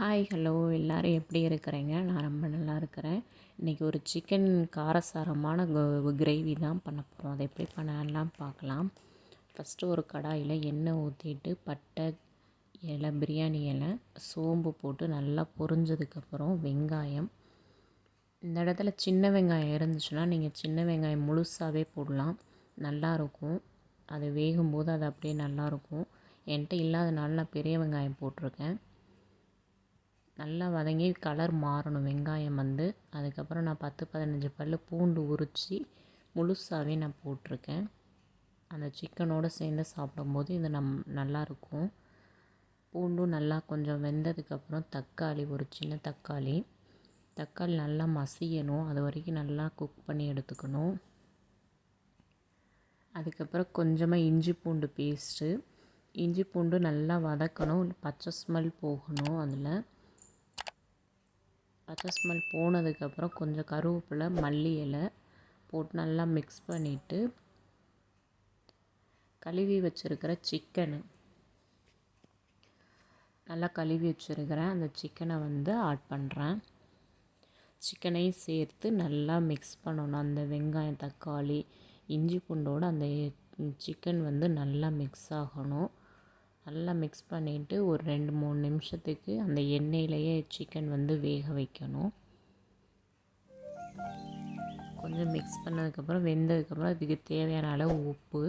Hi hello எல்லோரும் எப்படி இருக்கிறீங்க? நான் ரொம்ப நல்லா இருக்கிறேன். இன்றைக்கி ஒரு சிக்கன் காரசாரமான கிரேவி தான் பண்ண போகிறோம் அதை எப்படி பண்ணலாம் பார்க்கலாம். ஃபஸ்ட்டு ஒரு கடாயில் எண்ணெய் ஊற்றிட்டு பட்டை இலை பிரியாணி இலை சோம்பு போட்டு நல்லா பொரிஞ்சதுக்கப்புறம் வெங்காயம். இந்த இடத்துல சின்ன வெங்காயம் இருந்துச்சுன்னா நீங்கள் சின்ன வெங்காயம் முழுசாகவே போடலாம். நல்லாயிருக்கும் அது வேகும்போது அது அப்படியே நல்லாயிருக்கும் என்கிட்ட இல்லாதனால நான் பெரிய வெங்காயம் போட்டிருக்கேன். நல்லா வதங்கி கலர் மாறணும். வெங்காயம் வந்து அதுக்கப்புறம் நான் பத்து பதினஞ்சு பல் பூண்டு உரித்து முழுசாகவே நான் போட்டிருக்கேன். அந்த சிக்கனோடு சேர்ந்து சாப்பிடும்போது இது நம் நல்லாயிருக்கும் பூண்டும் நல்லா கொஞ்சம் வெந்ததுக்கப்புறம் தக்காளி ஒரு சின்ன தக்காளி. தக்காளி நல்லா மசியணும். அது வரைக்கும் நல்லா குக் பண்ணி எடுத்துக்கணும். அதுக்கப்புறம் கொஞ்சமாக இஞ்சி பூண்டு பேஸ்ட்டு இஞ்சி பூண்டு நல்லா வதக்கணும். பச்சை ஸ்மெல் போகணும் அதில். பச்சை ஸ்மெல் போனதுக்கப்புறம் கொஞ்சம் கருவேப்பிலை மல்லி இலை போட்டு நல்லா மிக்ஸ் பண்ணிவிட்டு கழுவி வச்சுருக்கிற சிக்கனு நல்லா கழுவி வச்சுருக்கிறேன் அந்த சிக்கனை வந்து ஆட் பண்ணுறேன் சிக்கனையும் சேர்த்து நல்லா மிக்ஸ் பண்ணணும். அந்த வெங்காயம் தக்காளி இஞ்சி பூண்டோடு அந்த சிக்கன் வந்து நல்லா மிக்ஸ் ஆகணும். நல்லா மிக்ஸ் பண்ணிவிட்டு ஒரு ரெண்டு மூணு நிமிஷத்துக்கு அந்த எண்ணெயிலையே சிக்கன் வந்து வேக வைக்கணும். கொஞ்சம் மிக்ஸ் பண்ணதுக்கப்புறம் வெந்ததுக்கப்புறம் அதுக்கு தேவையான அளவு உப்பு.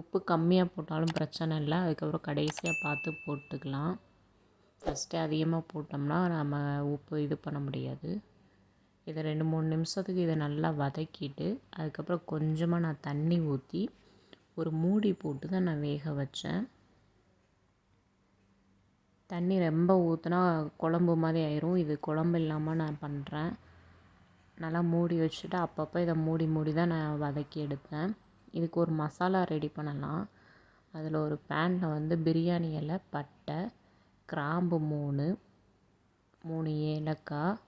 உப்பு கம்மியாக போட்டாலும் பிரச்சனை இல்லை. அதுக்கப்புறம் கடைசியாக பார்த்து போட்டுக்கலாம். ஃபஸ்ட்டு அதிகமாக போட்டோம்னா நம்ம உப்பு இது பண்ண முடியாது. இதை ரெண்டு மூணு நிமிஷத்துக்கு இதை நல்லா வதக்கிட்டு அதுக்கப்புறம் கொஞ்சமாக நான் தண்ணி ஊற்றி ஒரு மூடி போட்டு தான் நான் வேக வச்சேன். தண்ணி ரொம்ப ஊற்றினா குழம்பு மாதிரி ஆயிரும். இது குழம்பு இல்லாமல் நான் பண்ணுறேன் நல்லா மூடி வச்சுட்டு அப்பப்போ இதை மூடி மூடி தான் நான் வதக்கி எடுப்பேன். இதுக்கு ஒரு மசாலா ரெடி பண்ணலாம். அதில் ஒரு பேனில் வந்து பிரியாணி இலை பட்டை கிராம்பு மூணு மூணு ஏலக்காய்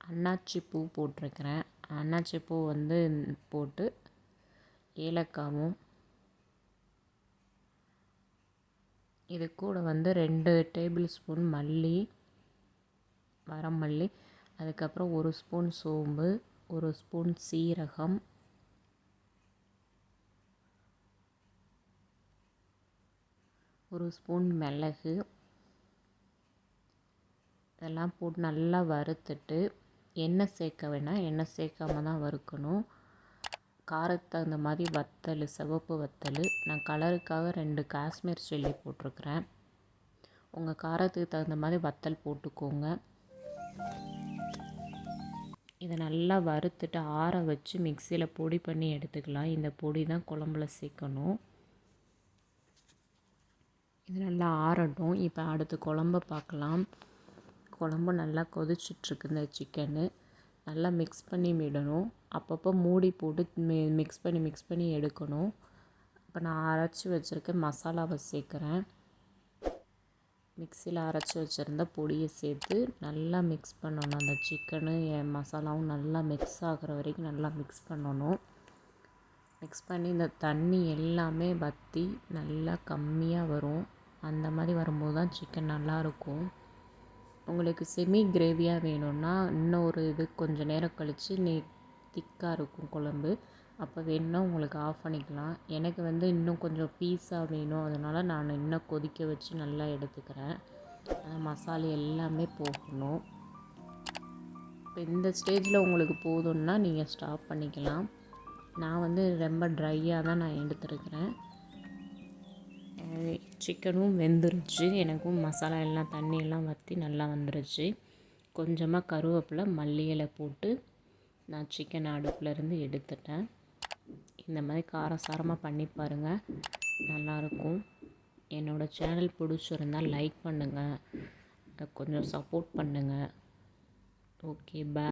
அன்னாச்சி பூ போட்டிருக்கிறேன். அன்னாச்சி பூ வந்து போட்டு ஏலக்காவும் இது கூட வந்து ரெண்டு டேபிள் ஸ்பூன் மல்லி வரமல்லி அதுக்கப்புறம் ஒரு ஸ்பூன் சோம்பு ஒரு ஸ்பூன் சீரகம். ஒரு ஸ்பூன் மிளகு. இதெல்லாம் போட்டு நல்லா வறுத்துட்டு எண்ணெய் சேர்க்க வேணாம். எண்ணெய் சேர்க்காம தான் வறுக்கணும். காரத்துக்கு தகுந்த மாதிரி வத்தல் சிவப்பு வத்தல். நான் கலருக்காக ரெண்டு காஷ்மீர் சில்லி போட்டிருக்குறேன். உங்கள் காரத்துக்கு தகுந்த மாதிரி வத்தல் போட்டுக்கோங்க. இதை நல்லா வறுத்துட்டு ஆற வச்சு மிக்சியில் பொடி பண்ணி எடுத்துக்கலாம். இந்த பொடி தான் குழம்புல சேர்க்கணும். இது நல்லா ஆறட்டும். இப்போ அடுத்து குழம்ப பார்க்கலாம். குழம்பு நல்லா கொதிச்சிட்ருக்கு இந்த சிக்கனு நல்லா மிக்ஸ் பண்ணி விடணும் அப்பப்போ மூடி போட்டு மி மிக்ஸ் பண்ணி மிக்ஸ் பண்ணி எடுக்கணும். இப்போ நான் அரைச்சி வச்சுருக்க மசாலாவை சேர்க்குறேன். மிக்சியில் அரைச்சி வச்சுருந்த பொடியை சேர்த்து நல்லா மிக்ஸ் பண்ணணும். அந்த சிக்கனு மசாலாவும் நல்லா மிக்ஸ் ஆகிற வரைக்கும் நல்லா மிக்ஸ் பண்ணணும். மிக்ஸ் பண்ணி இந்த தண்ணி எல்லாமே வற்றி நல்லா கம்மியாக வரும். அந்த மாதிரி வரும்போது தான் சிக்கன் நல்லாயிருக்கும் உங்களுக்கு செமி கிரேவியாக வேணும்னா இன்னும் ஒரு இது கொஞ்சம் நேரம் கழித்து நீ திக்காக இருக்கும் குழம்பு. அப்போ வேணும்னா உங்களுக்கு ஆஃப் பண்ணிக்கலாம். எனக்கு வந்து இன்னும் கொஞ்சம் பீஸாக வேணும். அதனால் நான் இன்னும் கொதிக்க வச்சு நல்லா எடுத்துக்கிறேன். மசாலா எல்லாமே போகணும். இப்போ இந்த ஸ்டேஜில் உங்களுக்கு போதும்னா நீங்கள் ஸ்டாப் பண்ணிக்கலாம். நான் வந்து ரொம்ப ட்ரையாக தான் நான் எடுத்துருக்கிறேன். சிக்கனும் வெந்துருச்சு. எனக்கும் மசாலா எல்லாம் தண்ணியெல்லாம் வற்றி நல்லா வந்துருச்சு. கொஞ்சமாக கருவேப்பிலை மல்லி இலை போட்டு நான் சிக்கன் அடுப்புலேருந்து எடுத்துட்டேன். இந்த மாதிரி காரசாரமாக பண்ணி பாருங்கள் நல்லாயிருக்கும் என்னோடய சேனல் பிடிச்சிருந்தால் லைக் பண்ணுங்கள் கொஞ்சம் சப்போர்ட் பண்ணுங்கள் ஓகே பா